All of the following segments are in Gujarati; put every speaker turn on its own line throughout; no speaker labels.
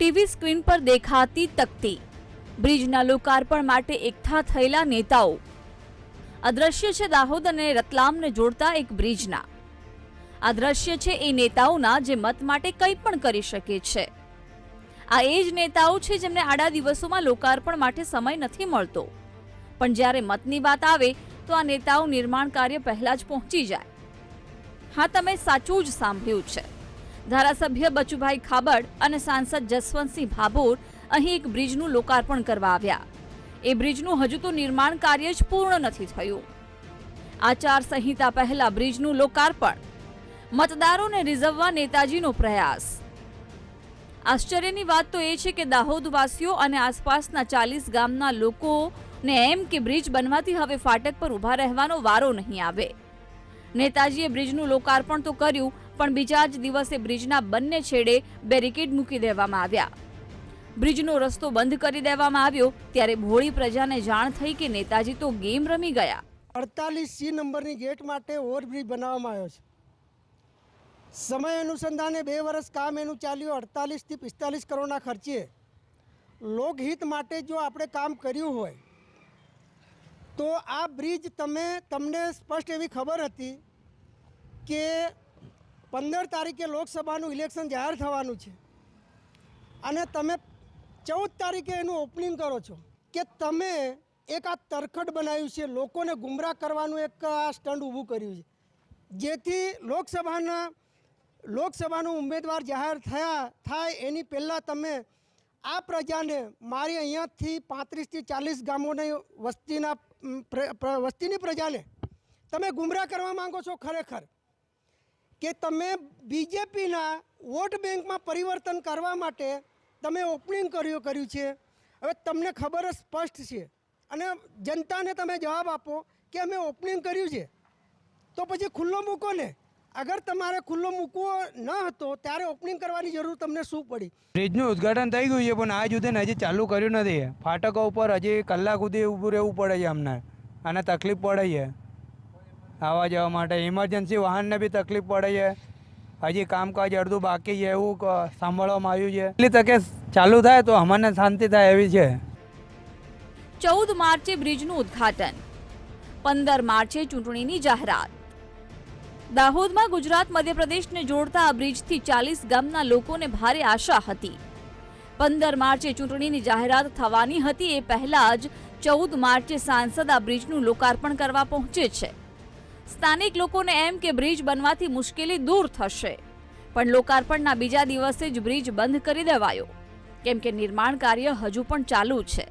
ટીવી સ્ક્રીન પર દેખાતી તકતી. બ્રિજના લોકાર્પણ માટે એકઠા થયેલા નેતાઓ. અદ્રશ્ય છે દાહોદ અને રતલામને જોડતા એક બ્રિજના. આ છે એ નેતાઓના જે મત માટે કંઈ પણ કરી શકે છે. આ એ જ નેતાઓ છે જેમને આડા દિવસોમાં લોકાર્પણ માટે સમય નથી મળતો. પણ જ્યારે મતની વાત આવે, તો આ નેતાઓ નિર્માણ કાર્ય પહેલા જ પહોંચી જાય. હા, તમે સાચું જ સાંભળ્યું છે. ધારાસભ્ય બચુભાઈ ખાબડ અને સાંસદ જસવંતસિંહ ભાભોર અહીં એક બ્રિજનું લોકાર્પણ કરવા આવ્યા. એ બ્રિજનું હજુ તો નિર્માણ કાર્ય જ પૂર્ણ નથી થયું. આચાર સંહિતા પહેલા બ્રિજનું લોકાર્પણ. મતદારોને રીઝવવા નેતાજીનો પ્રયાસ. આશ્ચર્યની વાત તો એ છે કે દાહોદવાસીઓ અને આસપાસના ચાલીસ ગામના લોકોને એમ કે બ્રિજ બનવાથી હવે ફાટક પર ઊભા રહેવાનો વારો નહીં આવે. નેતાજીએ બ્રિજનું લોકાર્પણ તો કર્યું પણ બીજા જ દિવસે બ્રિજના બંને છેડે બેરિકેડ મૂકી દેવામાં આવ્યા. બ્રિજનો રસ્તો બંધ કરી દેવામાં આવ્યો, ત્યારે ભોળી પ્રજાને જાણ થઈ કે નેતાજી તો ગેમ રમી ગયા.
અડતાલીસ સી નંબરની ગેટ માટે ઓવરબ્રિજ બનાવવામાં આવ્યો છે. સમય અનુસંધાને બે વર્ષ કામ એનું ચાલ્યું, અડતાલીસથી પિસ્તાલીસ કરોડના ખર્ચે. લોકહિત માટે જો આપણે કામ કર્યું હોય, તો આ બ્રિજ તમે, તમને સ્પષ્ટ એવી ખબર હતી કે પંદર તારીખે લોકસભાનું ઇલેક્શન જાહેર થવાનું છે. અને તમે ચૌદ તારીખે એનું ઓપનિંગ કરો છો કે તમે એક આ તરખડ બનાવ્યું છે, લોકોને ગુમરાહ કરવાનું એક આ સ્ટંડ ઊભું કર્યું છે. જેથી લોકસભાના, લોકસભાનું ઉમેદવાર જાહેર થયા, થાય એની પહેલાં તમે આ પ્રજાને મારી અહીંયાથી પાંત્રીસથી ચાલીસ ગામોની વસ્તીના વસ્તીની પ્રજાને તમે ગુમરાહ કરવા માંગો છો ખરેખર? કે તમે બીજેપીના વોટ બેંકમાં પરિવર્તન કરવા માટે તમે ઓપનિંગ કર્યું કર્યું છે. હવે તમને ખબર જ સ્પષ્ટ છે. અને જનતાને તમે જવાબ આપો કે અમે ઓપનિંગ કર્યું છે. તો પછી ખુલ્લો મૂકો ને. અગર તમારે ખુલ્લો મૂકવો ન હતો ત્યારે ઓપનિંગ કરવાની જરૂર તમને શું પડી?
બ્રિજનું ઉદ્ઘાટન થઈ ગયું છે, પણ આજ સુધી હજી ચાલુ કર્યું નથી. ફાટકો ઉપર હજી કલાક સુધી ઊભું રહેવું પડે છે અમને. અને તકલીફ પડે છે. આવવા જવા માટે ઇમરજન્સી વાહનને બી તકલીફ પડે છે. હજી કામકાજ અડધું બાકી છે એવું સાંભળવામાં આવ્યું છે. એટલી તકે ચાલુ થાય તો અમને શાંતિ થાય એવી છે.
ચૌદ માર્ચે બ્રિજનું ઉદ્ઘાટન, પંદર માર્ચે ચૂંટણીની જાહેરાત. દાહોદમાં ગુજરાત મધ્યપ્રદેશને જોડતા આ બ્રિજથી ચાલીસ ગામના લોકોને ભારે આશા હતી. પંદર માર્ચે ચૂંટણીની જાહેરાત થવાની હતી એ પહેલા જ ચૌદ માર્ચે સાંસદ આ બ્રિજનું લોકાર્પણ કરવા પહોંચે છે. સ્થાનિક લોકોને એમ કે બ્રિજ બનવાથી મુશ્કેલી દૂર થશે. પણ લોકાર્પણના બીજા દિવસે જ બ્રિજ બંધ કરી દેવાયો. કેમ કે નિર્માણ કાર્ય હજુ પણ ચાલુ છે.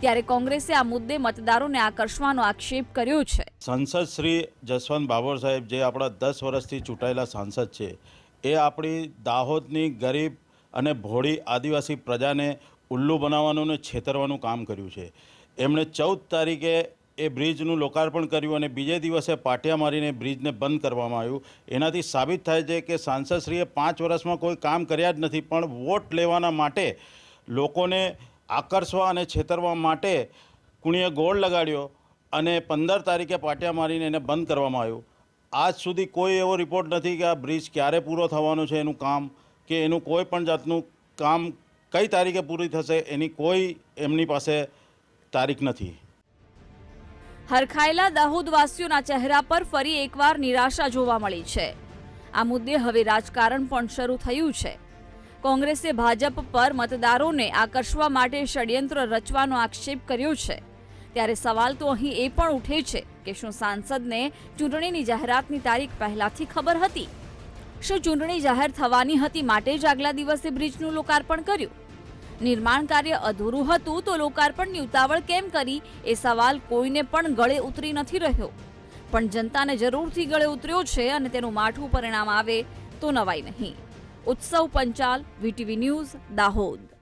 ત્યારે કોંગ્રેસે આ મુદ્દે મતદારોને આકર્ષવાનો આક્ષેપ કર્યો છે.
સાંસદ શ્રી જસવંત બાબર સાહેબ, જે આપણા દસ વર્ષથી ચૂંટાયેલા સાંસદ છે, એ આપણી દાહોદની ગરીબ અને ભોળી આદિવાસી પ્રજાને ઉલ્લુ બનાવવાનું અને છેતરવાનું કામ કર્યું છે. એમણે ચૌદ તારીખે એ બ્રિજનું લોકાર્પણ કર્યું અને બીજે દિવસે પાટિયા મારીને બ્રિજને બંધ કરવામાં આવ્યું. એનાથી સાબિત થાય છે કે સાંસદશ્રીએ પાંચ વર્ષમાં કોઈ કામ કર્યા જ નથી, પણ વોટ લેવાના માટે લોકોને આકર્ષવા અને છેતરવા માટે કુણીએ ગોળ લગાડ્યો અને પંદર તારીખે પાટિયા મારીને એને બંધ કરવામાં આવ્યું. આજ સુધી કોઈ એવો રિપોર્ટ નથી કે આ બ્રિજ ક્યારે પૂરો થવાનો છે એનું કામ, કે એનું કોઈ પણ જાતનું કામ કઈ તારીખે પૂરી થશે એની કોઈ એમની પાસે તારીખ નથી.
હરખાયેલા દાહોદવાસીઓના ચહેરા પર ફરી એકવાર નિરાશા જોવા મળી છે. આ મુદ્દે હવે રાજકારણ પણ શરૂ થયું છે. કોંગ્રેસે ભાજપ પર મતદારોને આકર્ષવા માટે ષડયંત્ર રચવાનો આક્ષેપ કર્યો છે. ત્યારે સવાલ તો અહીં એ પણ ઉઠે છે કે શું સાંસદને ચૂંટણીની જાહેરાતની તારીખ પહેલાથી ખબર હતી? શું ચૂંટણી જાહેર થવાની હતી માટે જ આગલા દિવસે બ્રિજનું લોકાર્પણ કર્યું? નિર્માણ કાર્ય અધૂરું હતું તો લોકાર્પણની ઉતાવળ કેમ કરી? એ સવાલ કોઈને પણ ગળે ઉતરી નથી રહ્યો. પણ જનતાને જરૂરથી ગળે ઉતર્યો છે અને તેનું માઠું પરિણામ આવે તો નવાઈ નહીં. ઉત્સવ પંચાલ, વીટીવી ન્યૂઝ, દાહોદ.